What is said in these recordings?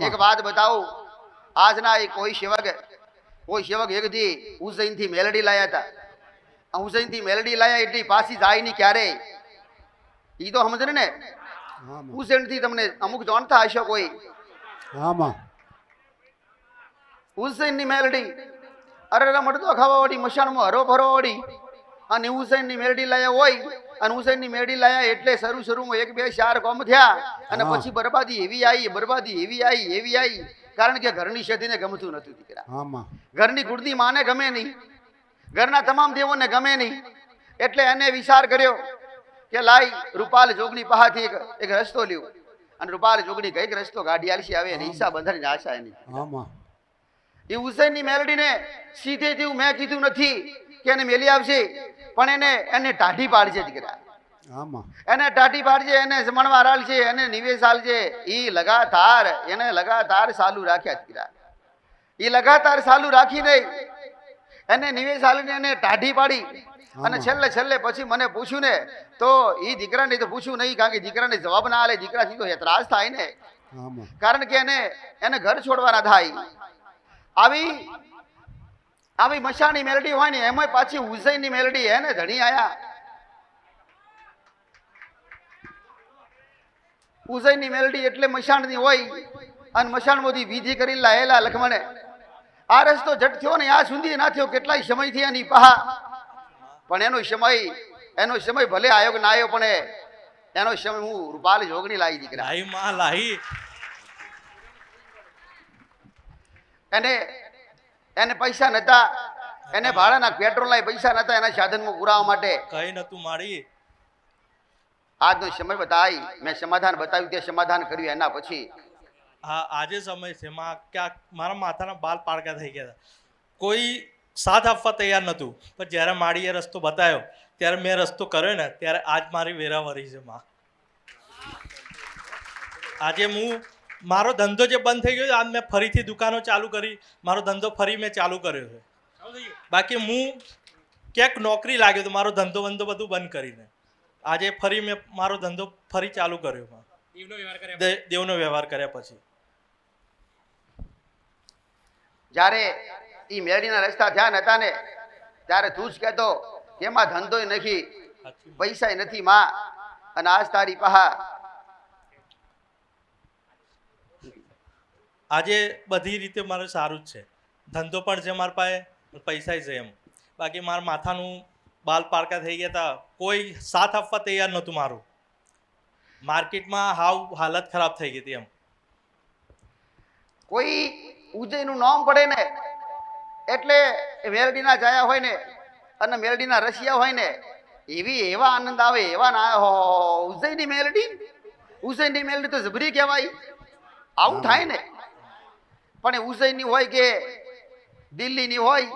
એક વાત બતાવું. આજના એ કોઈ સેવક કોઈ સેવક એક દી ઉજ્જૈનથી મેલડી લાયા હતા. આ થી મેલડી લાયા એટલી પાછી જાય નહીં ક્યારે ઈ તો સમજે ને? આમાં. થી તમને અમુક જાણતા હશો કોઈ. આમાં. ની મેલડી અરે રમડતો ખાવા વાળી મશાનમાં હરો ભરો વાળી અને હુસૈનની ની મેલડી લાયા હોય અને ઉજ્જૈનની મેલડી લાયા એટલે શરૂ શરૂમાં એક બે ચાર કોમ થયા. અને પછી બરબાદી એવી આવી બરબાદી એવી આવી એવી આવી કારણ કે ઘરની શેતીને ગમતું નતું દીકરા. ઘરની કુળદી માને ગમે નહીં. ઘરના તમામ દેવોને ગમે નહીં. એટલે એને વિચાર કર્યો કે લાઈ રૂપાલ જોગણી પાસેથી એક એક રસ્તો લ્યો. અને રૂપાલ જોગણી કંઈક રસ્તો ગાડી આલસી આવે અને હિસ્સા બંધારીને આશા એની. એ હુસૈનની મેલડીને સીધેથી મેં કીધું નથી. કે એને મેલી આવશે? પણ એને એને ટાઢી પાડશે દીકરા. એને ટાઢી પાડશે એને જમણવાર આલશે એને નિવેશ આલશે એ લગાતાર એને લગાતાર ચાલુ રાખ્યા દીકરા. એ લગાતાર ચાલુ રાખી નહીં એને નિવેશ આલીને એને ટાઢી પાડી. અને છેલ્લે છેલ્લે પછી મને પૂછ્યું ને તો એ દીકરાને તો પૂછ્યું નહીં કારણ કે દીકરાને જવાબ ના આલે. દીકરાથી તો ત્રાસ થાય ને. કારણ કે એને એને ઘર છોડવાના થાય. આવી આવી મશાની મેલડી હોય ને એમાં પાછી ઉજ્જૈનની મેલડી એને ધણી આયા. ઉજ્જૈનની મેલડી એટલે મશાણની હોય અને મશાણમાંથી વિધિ કરી લાયેલા લખમણે. આ રસ્તો જટ થયો ને આ સુધી ના થયો કેટલાય સમયથી એની પહા. પણ એનો સમય એનો સમય ભલે આયોગ ના આવ્યો પણ એનો સમય હું રૂપાલ જોગણી લાવી દીકરા. માં લાહી એને એને પૈસા નતા. એને ભાડાના પેટ્રોલના પૈસા નતા એના સાધનમાં પુરાવા માટે. કઈ નતું મારી? આજનો સમય બતાવી મેં સમાધાન બતાવ્યું તે સમાધાન કર્યું એના પછી. હા આજે સમય છે. માં ક્યાંક મારા માથાના બાલ પાડકા થઈ ગયા હતા. કોઈ સાથ આપવા તૈયાર નહોતું પણ જ્યારે માળીએ રસ્તો બતાવ્યો ત્યારે મેં રસ્તો કર્યો ને ત્યારે આજ મારી વેરાવરી છે માં. આજે હું મારો ધંધો જે બંધ થઈ ગયો આજ મેં ફરીથી દુકાનો ચાલુ કરી. મારો ધંધો ફરી મેં ચાલુ કર્યો છે. બાકી હું ક્યાંક નોકરી લાગ્યો તો મારો ધંધો બંધો બધું બંધ કરીને. આજે ફરી મેં મારો ધંધો ફરી ચાલુ કર્યો દેવનો વ્યવહાર કર્યા પછી? જ્યારે એ મેળીના રસ્તા થયા નતા ને ત્યારે તું જ કહેતો કે એમાં ધંધોય નથી પૈસા નથી માં અને આજ તારી પહા આજે બધી રીતે મારે સારું જ છે. ધંધો પણ છે મારા પાસે પૈસા છે એમ. બાકી મારા માથાનું બાલ પારકા થઈ ગયા હતા કોઈ સાથ આપવા તૈયાર નહોતું મારું. માર્કેટમાં હાવ હાલત ખરાબ થઈ ગઈ હતી એમ. કોઈ ઉજ્જૈનનું નામ પડે ને એટલે મેરડીના મેલડીના જાયા હોય ને અને મેલડીના રસિયા હોય ને એવી એવા આનંદ આવે એવા ના હો ઉજ્જૈનની મેલડી ઉજ્જૈનની મેલડી તો જબરી કહેવાય. આવું થાય ને. પણ એ ઉજ્જૈનની હોય કે દિલ્હીની હોય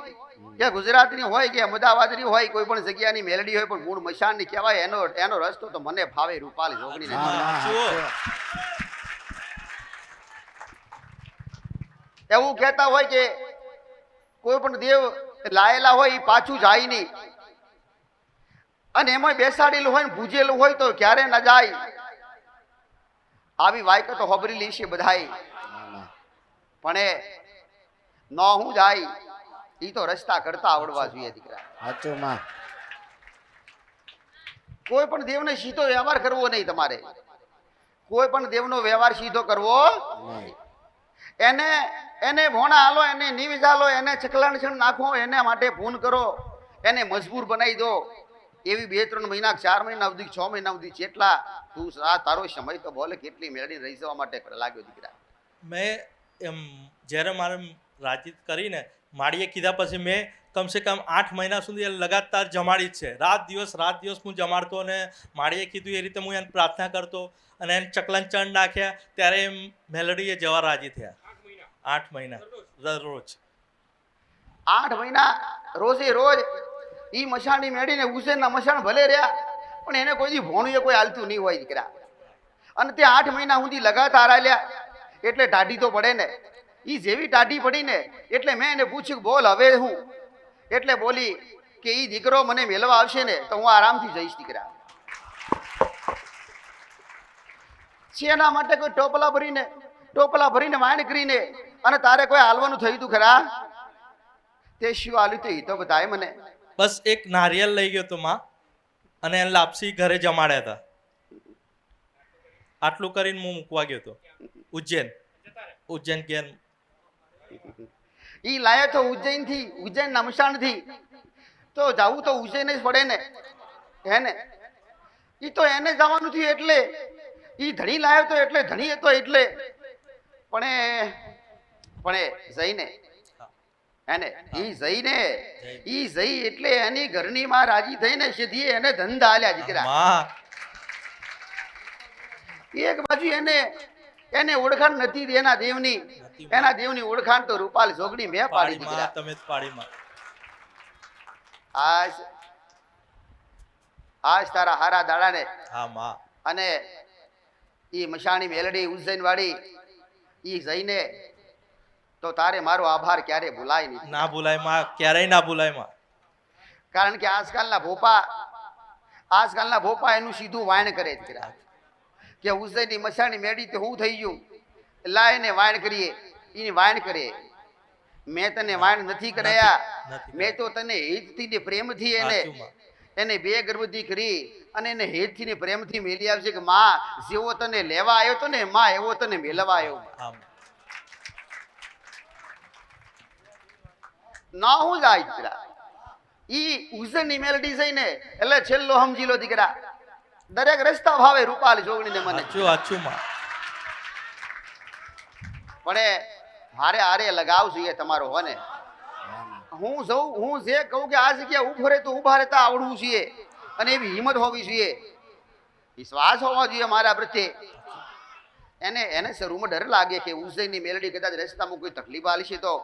કે ગુજરાતની હોય કે અમદાવાદની હોય કોઈ પણ જગ્યાની મેલડી હોય પણ મૂળ મશાનની કહેવાય એનો એનો રસ્તો તો મને ભાવે રૂપાલી જુઓ. એવું કહેતા હોય કે કોઈ પણ દેવ લાયેલા હોય એ પાછું જાય નહીં. અને એમાં બેસાડેલું હોય ને ભૂજેલું હોય તો ક્યારે ન જાય. આવી વાયકો તો હોબરેલી છે બધાય. પણ એ ન હું જાય એ તો રસ્તા કરતા આવડવા જોઈએ દીકરા. સાચું માં. કોઈ પણ દેવને સીધો વ્યવહાર કરવો નહીં તમારે. કોઈ પણ દેવનો વ્યવહાર સીધો કરવો નહીં. એને એને ભોણા હાલો એને નિવિજ હાલો એને ચકલાણછણ નાખો એને માટે ફોન કરો એને મજબૂર બનાવી દો. એવી બે ત્રણ મહિના ચાર મહિના સુધી છ મહિના સુધી જેટલા તું આ તારો સમય તો બોલે કેટલી મેળવી રહી જવા માટે લાગ્યો દીકરા. મેં એમ જ્યારે મારે રાજી કરીને માળીએ કીધા પછી મેં કમસે કમ આઠ મહિના સુધી લગાતાર જમાડી જ છે. રાત દિવસ રાત દિવસ હું જમાડતો અને માળીએ કીધું એ રીતે હું એને પ્રાર્થના કરતો અને એને ચકલન ચણ નાખ્યા. ત્યારે એમ મેલડીએ જવા રાજી થયા. આઠ મહિના? દરરોજ? આઠ મહિના રોજે રોજ એ મશાણી મેળીને હુસેનના મશાણ ભલે રહ્યા પણ એને કોઈ ભોણું કોઈ હાલતું નહીં હોય દીકરા. અને તે આઠ મહિના સુધી લગાતાર આલ્યા. એટલે ટાઢી તો પડે ને. એ જેવી ટાઢી પડી ને, એટલે મેં એને પૂછ્યું, બોલ, હવે હું? એટલે બોલી કે એ દીકરો મને મેળવા આવશે ને, તો હું આરામથી જઈશ દીકરા. એના માટે કોઈ ટોપલા ભરીને ટોપલા ભરીને વાણ કરીને અને તારે કોઈ હાલવાનું થયું તું ખરા? તે શું હાલ્યું તે ઈ તો બતાય મને. બસ એક નારિયેલ લઈ ગયો તો માં, અને એને લાપસી ઘરે જમાડ્યા હતા આટલું કરીને હું મૂકવા ગયો હતો ઉજ્જૈન. ઉજ્જૈન કેમ? ઈ લાયો તો ઉજ્જૈનથી ઉજ્જૈન નમશાણથી તો જવું તો ઉજ્જૈન જ પડે ને. હે ને? ઈ તો એને જવાનું થયું એટલે. ઈ ધણી લાયો તો એટલે ધણી હતો એટલે. પણ એ પણ એ જઈને. એને ને? ઈ જઈને ઈ જઈ એટલે એની ઘરની માં રાજી થઈને સીધી એને ધંધા આલ્યા દીકરા. એક બાજુ એને એને ઓળખાણ નથી એના દેવની એના દેવની ઓળખાણ તો રૂપાલ જોગણી મેં પાડી દીધી તમે આજ આજ તારા હારા દાડાને હા માં. અને ઈ મશાણી મેલડી ઉજ્જૈન વાળી ઈ જઈને તો તારે મારો આભાર ક્યારે ભૂલાય નહીં. ના ભૂલાયમાં ક્યારેય ના ભૂલાયમાં. કારણ કે આજકાલના ભોપા આજકાલના ભોપા એનું સીધું વાયણ કરે જ કર્યા કે હુસૈનની મસાણી મેળી તે હું થઈ ગયું? લાઈને વાયણ કરીએ. એની વાયણ કરે. મેં તને વાયણ નથી કરાયા. મેં તો તને હિતથી ને પ્રેમથી એને એને બે ગર્ભવતી કરી અને એને હેતથી ને પ્રેમથી મેલી આવશે કે માં જેવો તને લેવા આવ્યો તો ને માં એવો તને મેળવા આવ્યો ના હું જાય દીકરા. ઈ ઉજ્જૈનની મેલડી છે ને એટલે છેલ્લો સમજી લો દીકરા. દરેક રસ્તા ભાવે રૂપાલ જોગણીને મને. સાચું સાચું માં. પણ એ હારે હારે લગાવ જોઈએ તમારો હોને હું જઉં હું જે કહું કે આ જગ્યા ઊભો રહે તો ઊભા રહેતા આવડવું જોઈએ અને એવી હિંમત હોવી જોઈએ. વિશ્વાસ હોવો જોઈએ મારા પ્રત્યે. એને એને શરૂમાં ડર લાગે કે ઉજ્જૈનની મેલડી કદાચ રસ્તામાં કોઈ તકલીફ આલી છે તો.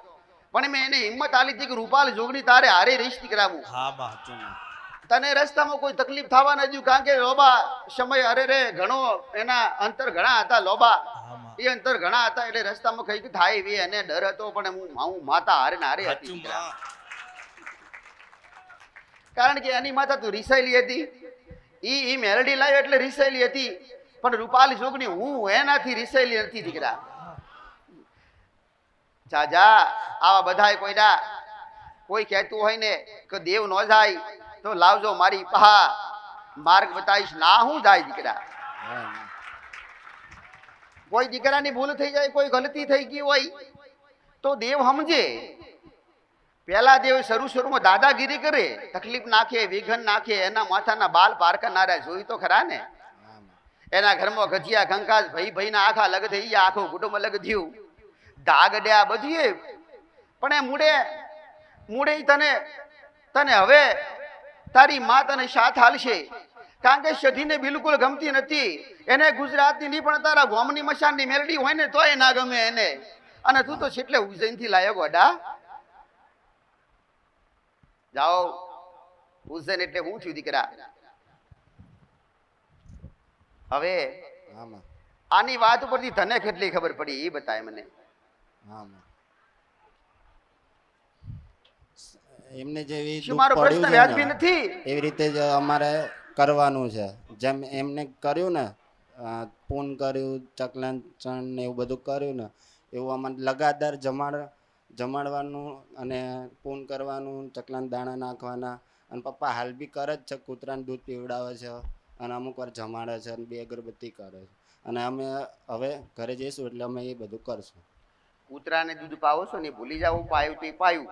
પણ મેં એને હિંમત આલી હતી કે રૂપાલ જોગણી તારે હારે રહીશ કરાવું હા માં તને રસ્તામાં કોઈ તકલીફ થવા ન દીધું કારણ કે લોબા સમય અરે રે ઘણો એના અંતર ઘણા હતા લોબા. એ અંતર ઘણા હતા એટલે રસ્તામાં કઈ થાય એવી એને ડર હતો પણ હું હું માતા હારે ને હારે હતી. કારણ કે એની માતા તું રિસાયેલી હતી. ઈ ઈ મેલડી લાવ્યો એટલે રિસાયેલી હતી. પણ રૂપાલી છોકરી હું એનાથી રિસાયેલી નથી દીકરા. જા જા આવા બધાય કોઈના કોઈ કહેતું હોય ને કે દેવ ન જાય, તો લાવજો મારી પહા માર્ગ બતાવીશ, ના હું જાય દીકરા. કોઈ દીકરાની ભૂલ થઈ જાય, કોઈ ગલતી થઈ ગઈ હોય, તો દેવ સમજે. પેલા દેવ શરૂ શરૂમાં દાદાગીરી કરે, તકલીફ નાખે, વિઘન નાખે, એના માથાના બાલ પારકા જોયું તો ખરા ને? એના ઘરમાં ગજિયા કંકાસ ભાઈ ભાઈના આખા લગ થઈ ગયા, આખું કુટુંબ લગ થયું. ધાગડ્યા બધીએ. પણ એ મૂડે મૂડે ઈ તને તને હવે તારી મા તને સાથ હાલશે. કારણ કે સધીને બિલકુલ ગમતી નથી. એને ગુજરાતની નહીં પણ તારા ગોમની મશાનની મેલડી હોય ને તોય ના ગમે એને. અને તું તો છેટલે ઉજ્જૈનથી લાયક વડા. જાઓ. ઉજ્જૈન એટલે હું થયું દીકરા. હવે આની વાત ઉપરથી તને કેટલી ખબર પડી એ બતાય મને. હા એમને જેવી શું મારો પ્રશ્ન વ્યાજબી નથી? એવી રીતે જ અમારે કરવાનું છે. જેમ એમને કર્યું ને પૂન કર્યું ચકલાન ચણ ને એવું બધું કર્યું ને એવું અમારે લગાતાર જમાડ જમાડવાનું અને પૂન કરવાનું ચકલાન દાણા નાખવાના અને પપ્પા હાલ બી કરે જ છે કૂતરાને દૂધ પીવડાવે છે અને અમુક વાર જમાડે છે અને બે અગરબત્તી કરે છે. અને અમે હવે ઘરે જઈશું એટલે અમે એ બધું કરશું. કૂતરાને દૂધ પાવો છો ને ભૂલી જાવ પાયું તો એ પાયું.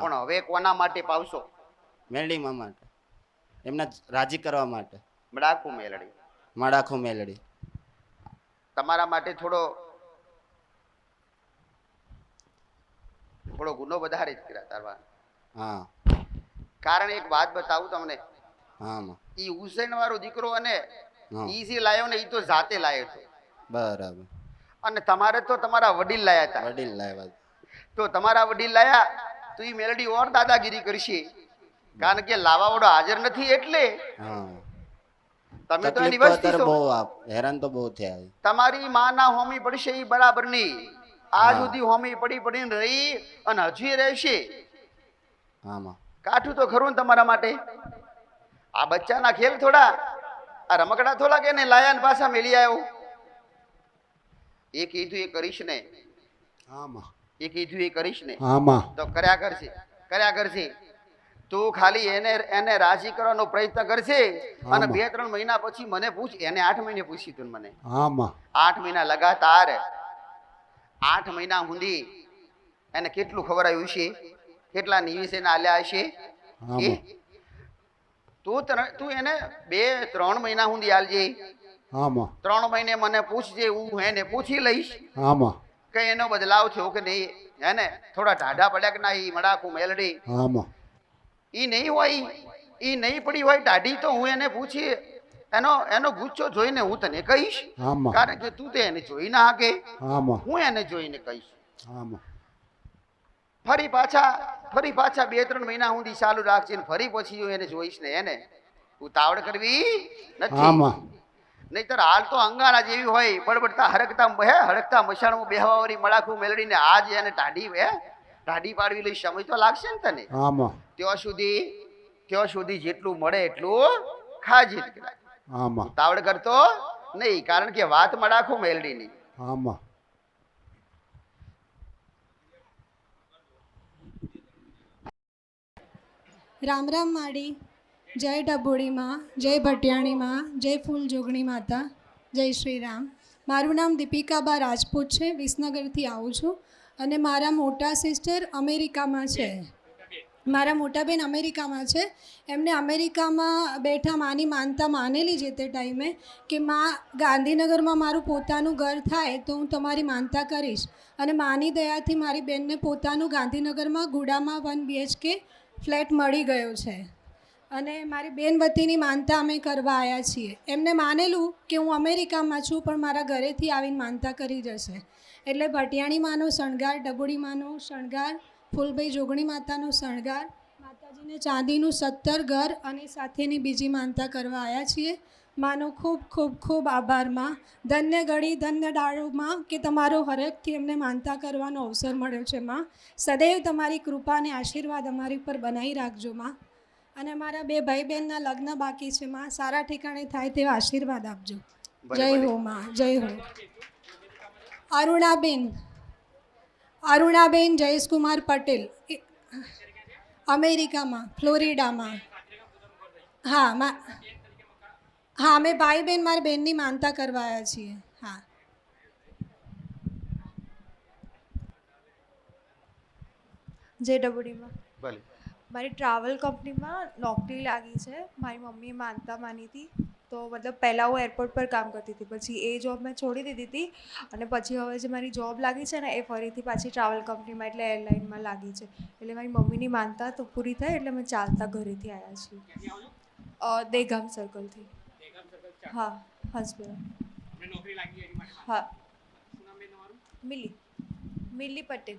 પણ હવે કોના માટે પાવશો? મેલડીમાં માટે. એમને રાજી કરવા માટે. મડાખું મેલડી. મડાખું મેલડી. તમારા માટે થોડો થોડો ગુનો વધારે જ કર્યા તારવા હા. કારણ એક વાત બતાવું તમને. હા ઈ હુસેન વાળો દીકરો અને ઈ જે લાયો ને ઈ તો જાતે લાયો હતો બરાબર. અને તમારે તો તમારા વડીલ લાયા હતા વડીલ લાવ્યા તો તમારા વડીલ લાયા તો એ મેલડી ઓર દાદાગીરી કરશે. કારણ કે લાવાવાળો હાજર નથી એટલે તમે તો એની વસ્તી બહુ હેરાન તો બહુ થયા તમારી માના હોમી પડશે એ બરાબર નહીં. આ સુધી હોમી પડી પડીને રહી અને હજી રહેશે. આમાં. કાઠું તો ખરું ને તમારા માટે. આ બચ્ચાના ખેલ થોડા આ રમકડા થોડા કે ને લાયા પાછા મેળી આવ્યો એ કીધું એ કરીશ ને. આમાં. એ કીધું એ કરીશ ને. આમાં. તો કર્યા કરશે કર્યા કરશે. તું ખાલી એને એને રાજી કરવાનો પ્રયત્ન કરશે અને બે ત્રણ મહિના પછી મને પૂછ એને આઠ મહિને પૂછ્યું તું મને. આમાં. આઠ મહિના લગાતાર આઠ મહિના સુધી એને કેટલું ખવડાવ્યું છે કેટલા નિવેશ એને આલ્યા હશે એ તું ત્રણ- તું એને બે ત્રણ મહિના સુધી આલજે. આમાં. ત્રણ મહિને મને પૂછજે હું એને પૂછી લઈશ. આમાં. કે એનો બદલાવ થયો કે નહીં? હે ને? થોડા ઢાઢા પડ્યા કે ના ઈ મડાકું મેલડી. આમાં. એ નહીં હોય. એ નહીં પડી હોય ટાઢી તો હું એને પૂછી એનો એનો ગુચ્છો જોઈને હું તને કહીશ. કારણ કે તું તે એને જોઈ ના હાકે હું એને જોઈને કહીશ. ફરી પાછા ફરી પાછા બે ત્રણ મહિના સુધી ચાલુ રાખજે ફરી પછી હું એને જોઈશ ને એને. ઉતાવળ કરવી. નથી. નહીતર હાલ તો અંગારા જેવી હોય બળબડતા હરકતા હે હડકતા મશાણમાં બેહવાવાળી મડાખું મેળવીને આજ એને ટાઢી હે ટાઢી પાડવી લઈ સમય તો લાગશે ને તને? આમાં. ત્યાં સુધી ત્યાં સુધી જેટલું મળે એટલું ખાજી આમાં. તાવડ કરતો નહીં કારણ કે વાત મળાખું મેલડી નહીં આમાં. રામ રામ માડી. જય ડભોડીમાં જય ભટિયાણીમાં, જય ફૂલ જોગણી માતા, જય શ્રી રામ મારું નામ દીપિકાબા રાજપૂત છે, વિસનગરથી આવું છું અને મારા મોટા સિસ્ટર અમેરિકામાં છે. મારા મોટા બેન અમેરિકામાં છે. એમને અમેરિકામાં બેઠા માની માનતા માનેલી જે તે ટાઈમે કે માં ગાંધીનગરમાં મારું પોતાનું ઘર થાય તો હું તમારી માનતા કરીશ. અને માની દયાથી મારી બેનને પોતાનું ગાંધીનગરમાં ગુડામાં વન બીએચકે ફ્લેટ મળી ગયો છે. અને મારી બેન વતીની માનતા અમે કરવા આવ્યા છીએ. એમને માનેલું કે હું અમેરિકામાં છું, પણ મારા ઘરેથી આવીને માનતા કરી જશે. એટલે ભટિયાણી માનો શણગાર માનો શણગાર, ફૂલભાઈ જોગણી માતાનો શણગાર, માતાજીને ચાંદીનું સત્તર ઘર અને સાથેની બીજી માનતા કરવા આવ્યા છીએ. માનો ખૂબ ખૂબ ખૂબ આભારમાં ધન્ય ઘડી ધન્ય ડાળોમાં કે તમારો હરેકથી એમને માનતા કરવાનો અવસર મળ્યો છે માં. સદૈવ તમારી કૃપા અને આશીર્વાદ અમારી ઉપર બનાવી રાખજો માં. અને મારા બે ભાઈ બહેનના લગ્ન બાકી છે. માં સારા ઠેકાણે થાય તેવા આશીર્વાદ આપજો. જય હો માં. જય હો. અરુણાબેન. અરુણાબેન જયેશકુમાર પટેલ. અમેરિકામાં ફ્લોરિડામાં. હા મા હા અમે ભાઈ બહેન મારી બહેનની માનતા કરવા આવ્યા છીએ. હા. જે ડબુડીમાં. ભલે. મારી ટ્રાવેલ કંપનીમાં નોકરી લાગી છે. મારી મમ્મીએ માનતા માની હતી. તો મતલબ પહેલાં હું એરપોર્ટ પર કામ કરતી હતી. પછી એ જોબ મેં છોડી દીધી હતી અને પછી હવે જે મારી જોબ લાગી છે ને એ ફરીથી પાછી ટ્રાવેલ કંપનીમાં એટલે એરલાઇનમાં લાગી છે. એટલે મારી મમ્મીની માનતા તો પૂરી થઈ એટલે મેં ચાલતા ઘરેથી આવ્યા છીએ. દેગામ સર્કલથી હા હસબન્ડ. હા. મિલી. મિલી પટેલ.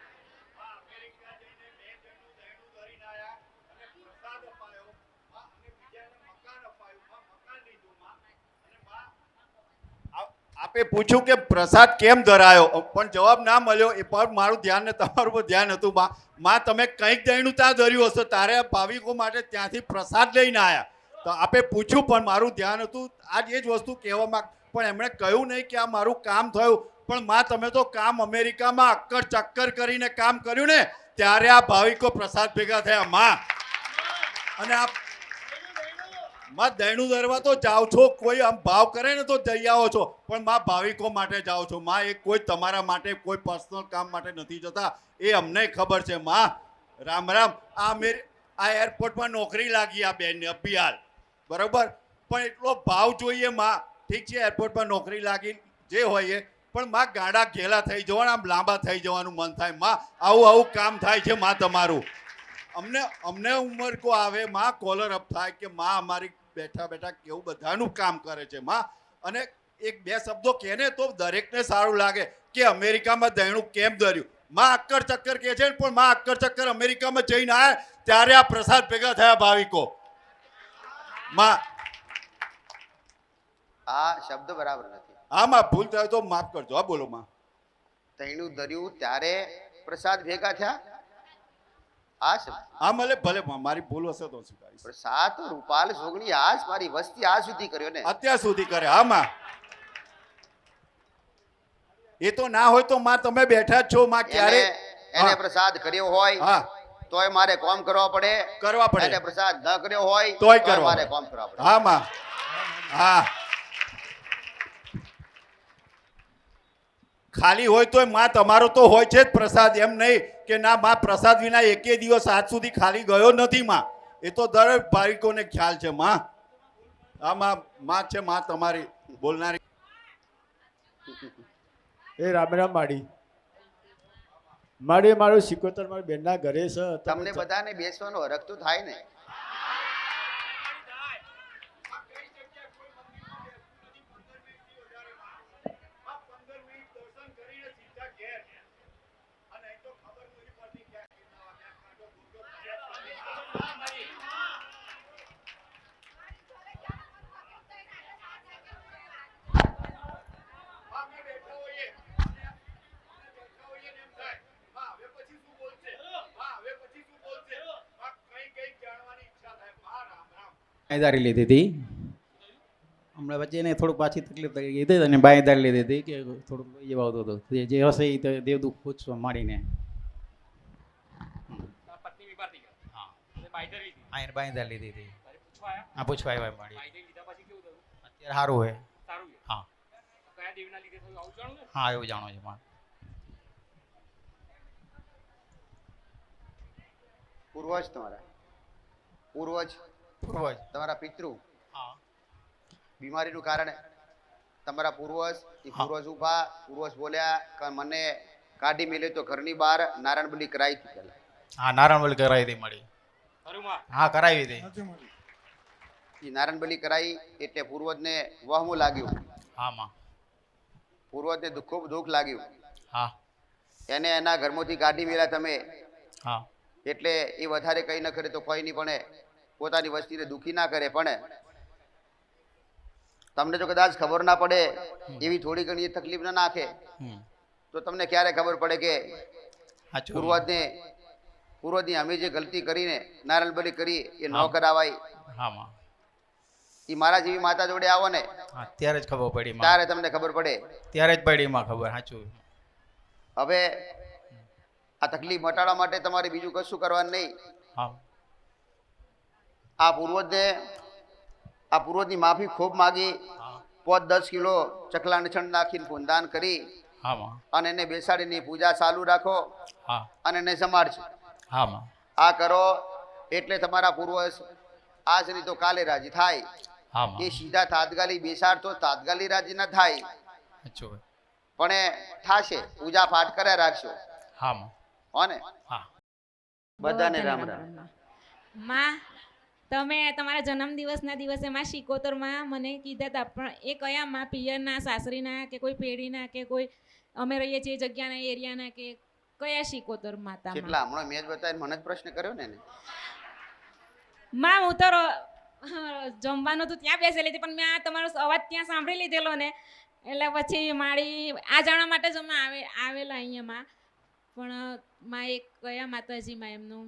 આપે પૂછ્યું કે પ્રસાદ કેમ ધરાયો? પણ જવાબ ના મળ્યો. એ પર મારું ધ્યાન ને તમારું પર ધ્યાન હતું. માં માં, તમે કંઈક દહીંનું ત્યાં ધર્યું હશે. તારે ભાવિકો માટે ત્યાંથી પ્રસાદ લઈને આવ્યા તો આપે પૂછ્યું પણ મારું ધ્યાન હતું. આજ એ જ વસ્તુ કહેવા માંગ, પણ એમણે કહ્યું નહીં કે આ મારું કામ થયું. પણ માં, તમે તો કામ અમેરિકામાં અક્કર ચક્કર કરીને કામ કર્યું ને? ત્યારે આ ભાવિકો પ્રસાદ ભેગા થયા. માં. અને આ માં દૈણું દરવા તો જાઓ છો, કોઈ આમ ભાવ કરે ને તો જઈ આવો છો. પણ માં ભાવિકો માટે જાઓ છો. માં એ કોઈ તમારા માટે કોઈ પર્સનલ કામ માટે નથી જતા. એ અમને ખબર છે, માં. રામ રામ. આ મેર, આ એરપોર્ટમાં નોકરી લાગી આ બેનને અભિયાલ બરોબર? પણ એટલો ભાવ જોઈએ માં. ઠીક છે એરપોર્ટમાં નોકરી લાગી, જે હોય એ. પણ માં ગાડા ઘેલા થઈ જવાના, આમ લાંબા થઈ જવાનું મન થાય. માં, આવું આવું કામ થાય છે, માં તમારું. અમને અમને ઉંમર કો આવે, માં કોલર અપ થાય કે, માં, અમારી બેઠા બેઠા કેવું બધાનું કામ કરે છે માં. અને એક બે શબ્દો કહે ને તો દરેકને સારું લાગે કે અમેરિકામાં દહીણું કેમ ધર્યું? માં અક્કર ચક્કર કહે છે પણ માં અક્કર ચક્કર અમેરિકામાં જઈને આવ્યા ત્યારે આ પ્રસાદ ભેગા થયા ભાવિકો. માં. આ શબ્દો આ આ બરાબર નથી. હા માં ભૂલ થાય તો માફ કરજો. હા બોલો માં. દહીણું ધર્યું ત્યારે પ્રસાદ ભેગા થયા? આ શબ્દ. ભલે ભલે મારી ભૂલ હશે તો સ્વીકારીશ પ્રસાદ તો રૂપાલ સોગણી આજ મારી વસ્તી આ સુધી કર્યો ને. અત્યાર સુધી કરે હા માં. એ તો ના હોય તો માં તમે બેઠા જ છો માં ક્યારે? એને એને પ્રસાદ કર્યો હોય હા. તોય મારે કોમ કરવા પડે. કરવા પડે. એને પ્રસાદ ન કર્યો હોય તોય કરવા મારે કોમ કરવા પડે. હા માં. હા. ખાલી હોય તોયમાં તમારો તો હોય છે જ પ્રસાદ. એમ નહીં કે ના માં પ્રસાદ વિના એકે દિવસ આજ સુધી ખાલી ગયો નથી માં. એ તો દરેક ભાવિકોને ખ્યાલ છે માં. આમાં માં માં છે માં તમારી બોલનારી. એ રામરામ માડી. માડી મારું સિકોતર મારી બેનના ઘરે છે. તમને બધાને બેસવાનો હરખ તો થાય ને? બાંયદારી લીધી હતી. હમણાં વચ્ચે એને થોડુંક પાછી તકલીફ થઈ ગઈ હતી અને બાંયધારી લીધી હતી કે થોડુંક લોહી આવતો હતો. જે જે હશે એ તો દેવ દુઃખ પૂછવા માંડીને. હા. લીધી હતી. હા પૂછવા આવ્યા માડી અત્યારે સારું હોય હા. હા એવું જાણો છે માં પૂર્વજ તમારા? પૂર્વજ? પૂર્વજ તમારા પિતૃ. બીમારીનું કારણ. તમારા પૂર્વજ એ પૂર્વજ ઊભા પૂર્વજ બોલ્યા કે મને કાઢી મેલે તો ઘરની બહાર નારાયણ બલી કરાવી હતી પેલા હા નારાયણ કરાવી હતી મળી હા કરાવી હતી. એ નારાયણ બલી કરાવી એટલે પૂર્વજને વહમું લાગ્યું. હા માં પૂર્વજને દુઃખ ખૂબ દુઃખ લાગ્યું. હા. એને એના ઘરમાંથી કાઢી મેળ્યા તમે. હા. એટલે એ વધારે કંઈ ન કરે તો કોઈ નહીં પણ પોતાની વસ્તીને દુઃખી ના કરે પણ તમને જો કદાચ ખબર ના પડે એવી થોડી ઘણી તકલીફ ના નાખે. તો તમને ક્યારે ખબર પડે કે પૂર્વજને પૂર્વજની અમે જે ગલતી કરીને નારાયણ બલી કરી એ ન કરાવાય. એ મારા જેવી માતા જોડે આવો ને. ત્યારે જ ખબર પડી ત્યારે તમને ખબર પડે. ત્યારે જ પડી માં ખબર સાચું હવે આ તકલીફ મટાડવા માટે તમારે બીજું કશું કરવાનું નહીં. આ પૂર્વજે આ પૂર્વજની માફી ખૂબ માગી. પોત દસ કિલો ચકલા નછણ નાખીને પૂનદાન કરી. હા અને એને બેસાડીને પૂજા ચાલુ રાખો. હા. અને એને હા આ કરો એટલે તમારા પૂર્વજ આજ નહીં તો કાલે રાજી થાય. હા એ સીધા સીધા બેસાડ બેસાડતો તાત્કાલિક રાજી ના થાય. પણ એ થાશે. પૂજા પાઠ કર્યા રાખશો હા હોને? ને હા. બધાને રામ રામ. માં તમે તમારા જન્મદિવસના દિવસે માં શિકોતરમાં મને કીધા હતા પણ એ કયા માં પિયરના સાસરીના કે કોઈ પેઢીના કે કોઈ અમે રહીએ છીએ જગ્યાના એરિયાના કે કયા શિકોતર માતા કેટલા? હમણાં મેં જ બતાવીને મને જ પ્રશ્ન કર્યો ને માં હું તો જમવાનું તો ત્યાં બેસેલી હતી પણ મેં તમારો અવાજ ત્યાં સાંભળી લીધેલો ને એટલે પછી મારી આ જાણવા માટે જ અમે આવે આવેલા અહીંયામાં પણ માં એક કયા માતાજીમાં એમનું?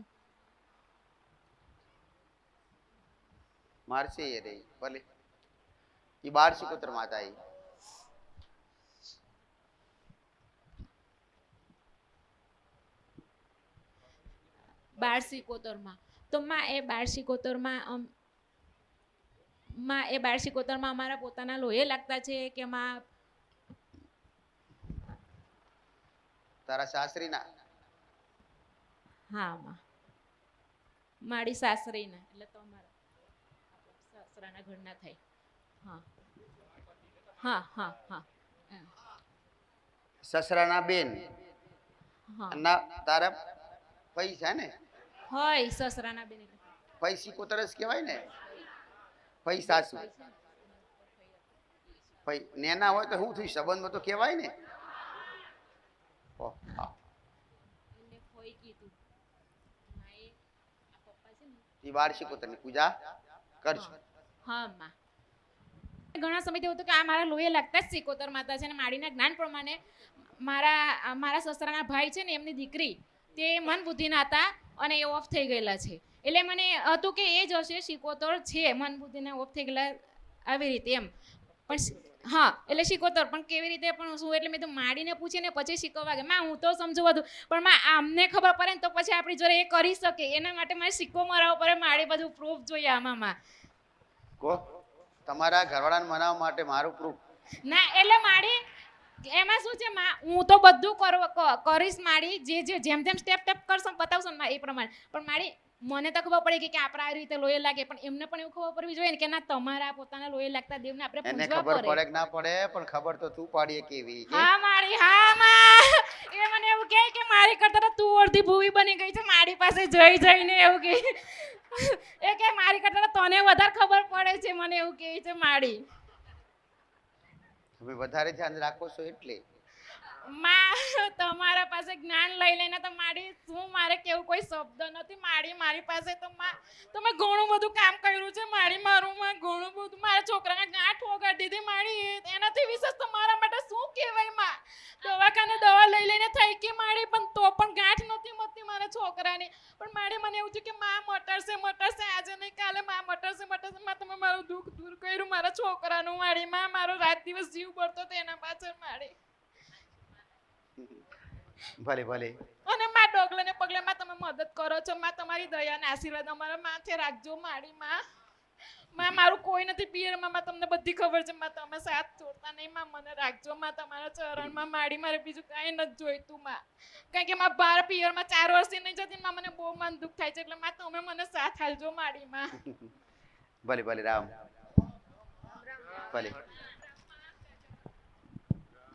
તો માં એ સિકોતરમાં માં એ બાળ સિકોતરમાં અમારા પોતાના લોહી લાગતા છે કે માં? તારા સાસરીના? હા માં. મારી સાસરીના એટલે તો અમારા. સાસરાના ઘરના થાય હા. હા હા હા. સસરાના બેન. ના તારા પૈસા ને? હોય સસરાના બેન પૈસી કોતરસ કહેવાય ને? પૈસા પૈ નેના હોય તો શું થયું? સંબંધમાં તો કહેવાય ને? ઓહ, હા. એને હોય કીધું. માં એ આ પપ્પા છે ને એ બાર સિકોતરની પૂજા કરજો હા માં ઘણા સમયથી એવું હતું કે આ મારા લોહી લાગતા જ સિકોતર માતા છે અને માડીના જ્ઞાન પ્રમાણે મારા મારા સસરાના ભાઈ છે ને એમની દીકરી, તે મન બુદ્ધિના હતા અને એ ઓફ થઈ ગયેલા છે. એટલે મને હતું કે એ જ હશે, સિકોતર છે, મન બુદ્ધિના ઓફ થઈ ગયેલા આવી રીતે એમ. પણ હા, એટલે શિકોતર પણ કેવી રીતે પણ શું, એટલે મેં તો માડીને પૂછીને પછી શીખવવા ગયા માં, હું તો સમજુ બધું, પણ માં આમને ખબર પડે ને તો પછી આપણી જોડે એ કરી શકે. એના માટે મારે સિક્કો મરાવવો પડે માડી બધું પ્રૂફ જોઈએ આમાં, માં. કહો તમારા ઘરવાળાને મનાવવા માટે મારું પ્રૂફ ના એટલે માડી એમાં શું છે હું તો બધું કરીશ મારી જે જે જેમ જેમ સ્ટેપ સ્ટેપ કરશો બતાવશો ને એ પ્રમાણે. પણ મારી મને તો ખબર પડી કે આપણે આવી રીતે લોહી લાગે પણ એમને પણ એવું ખબર પડવી જોઈએ કે ના તમારા પોતાના લોહી લાગતા દેવને આપણે એને ખબર પડે. કે ના પડે પણ ખબર તો તું પાડીએ કેવી હા મારી હા માં. એ મને એવું કહે કે મારી કરતા તો તું અડધી ભૂવી બની ગઈ છે મારી પાસે જઈ જઈને એવું કહે. એ કે મારી કરતા તને વધારે ખબર પડે છે મને એવું કહે છે માડી. તમે વધારે ધ્યાન રાખો છો એટલે. માં તમારા પાસે જ્ઞાન લઈ લઈને તો મારી શું મારે કેવું કોઈ શબ્દ નથી? મારી મારી પાસે તો માં તમે ઘણું બધું કામ કર્યું છે મારી મારું માં ઘણું બધું. મારા છોકરાને ગાંઠ વગાડી દીધી મારી એનાથી વિશેષ તો મારા માટે શું કહેવાયમાં? દવાખાને દવા લઈ લઈને થઈ કે મારી પણ તો પણ ગાંઠ મારા છોકરાની. પણ મારે મને એવું થયું કે માં મટરશે મટરશે. આજે નહીં કાલે માં મટરશે મટરશે. માં તમે મારું દુઃખ દૂર કર્યું. મારા છોકરાનું મારી માં મારો રાત દિવસ જીવ બળતો હતો એના પાછળ મારે. ભલે ભલે. અને માં ડોગલે ને પગલે માં તમે મદદ કરો છો. માં તમારી દયા ને આશીર્વાદ અમારા માથે રાખજો મારી માં. માં, મારું કોઈ નથી પિયરમાં માં તમને બધી ખબર છે. માં, તમે સાથ છોડતા નહીં, માં, મને રાખજો. માં, તમારા ચરણમાં માડી મારે બીજું કાંઈ નથી જોઈતું, માં. કારણ કે માં બાર પિયરમાં ચાર વર્ષથી નહીં જતી, માં, મને બહુ મન દુઃખ થાય છે. એટલે માં, તમે મને સાથ હાલજો માડીમાં ભલે ભલે, રામ. ભલે.